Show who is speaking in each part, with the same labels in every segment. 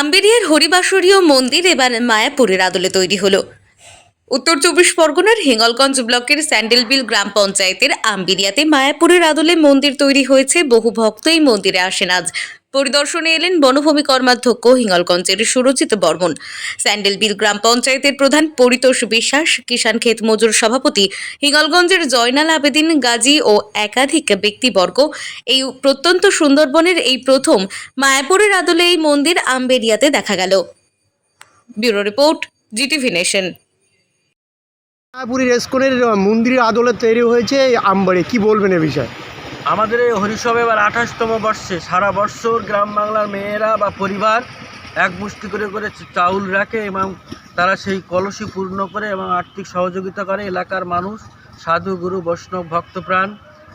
Speaker 1: আম্বেরিয়ার হরিবাসরীয় মন্দির এবার মায়াপুরের আদলে তৈরি হলো। উত্তর চব্বিশ পরগনার হিঙ্গলগঞ্জ ব্লকের স্যান্ডেলবিল গ্রাম পঞ্চায়েতের আম্বিরিয়াতে মায়াপুরের আদলে মন্দির তৈরি হয়েছে। বহু ভক্ত এই মন্দিরে আসেন আজ। পরিদর্শনে এলেন বনভূমি কর্মাধ্যক্ষ হিঙ্গলগঞ্জের সুরজিৎ বর্মন। স্যান্ডেলবিল গ্রাম পঞ্চায়েতের প্রধান পরিতোষ বিশ্বাস, কিষাণ ক্ষেত মজুর সভাপতি হিঙ্গলগঞ্জের জয়নাল আবেদিন গাজী ও একাধিক ব্যক্তিবর্গ। এই প্রত্যন্ত সুন্দরবনের এই প্রথম মায়াপুরের আদলে এই মন্দির আম্বেরিয়াতে দেখা গেল। Bureau report, Zee TV Nation.
Speaker 2: মায়াপুরীর এসকনের মন্দিরের আদলে তৈরি হয়েছে আমবাড়ি কি বলবেন এ বিষয়ে?
Speaker 3: আমাদের এই হরিসভ এবার আঠাশতম বর্ষে। সারা বৎসর গ্রাম বাংলার মেয়েরা বা পরিবার এক মুষ্টি করে করে চাউল রাখে এবং তারা সেই কলসি পূর্ণ করে এবং আর্থিক সহযোগিতা করে। এলাকার মানুষ সাধু গুরু বৈষ্ণব ভক্তপ্রাণ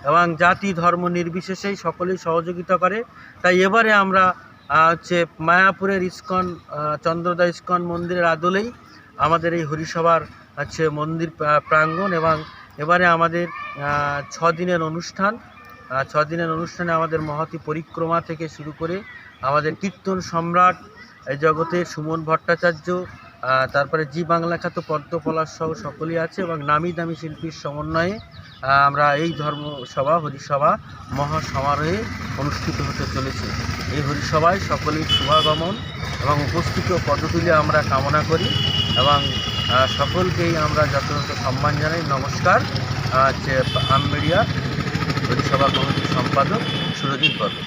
Speaker 3: এবং জাতি ধর্ম নির্বিশেষেই সকলেই সহযোগিতা করে। তাই এবারে আমরা হচ্ছে মায়াপুরের ইস্কন চন্দ্রদা ইস্কন মন্দিরের আদলেই আমাদের এই হরিসভার হচ্ছে মন্দির প্রাঙ্গণ এবং এবারে আমাদের আহ, ছ দিনের অনুষ্ঠান। ছ দিনের অনুষ্ঠানে আমাদের মহতি পরিক্রমা থেকে শুরু করে আমাদের কীর্তন সম্রাট এই জগতের সুমন ভট্টাচার্য তারপরে জি বাংলা খ্যাত পদ্ম পলাশ সহ সকলেই আছে এবং নামি দামি শিল্পীর সমন্বয়ে আমরা এই ধর্মসভা হরিসভা মহাসমারোহে অনুষ্ঠিত হতে চলেছে। এই হরিসভায় সকলেই শুভাগমন এবং উপস্থিত পদতুলে আমরা কামনা করি এবং সকলকেই আমরা যথাযথ সম্মান জানাই। নমস্কার আহ, আমবেড়িয়া হরিসভা কমিটির সম্পাদক সুরজিৎ বর্মন।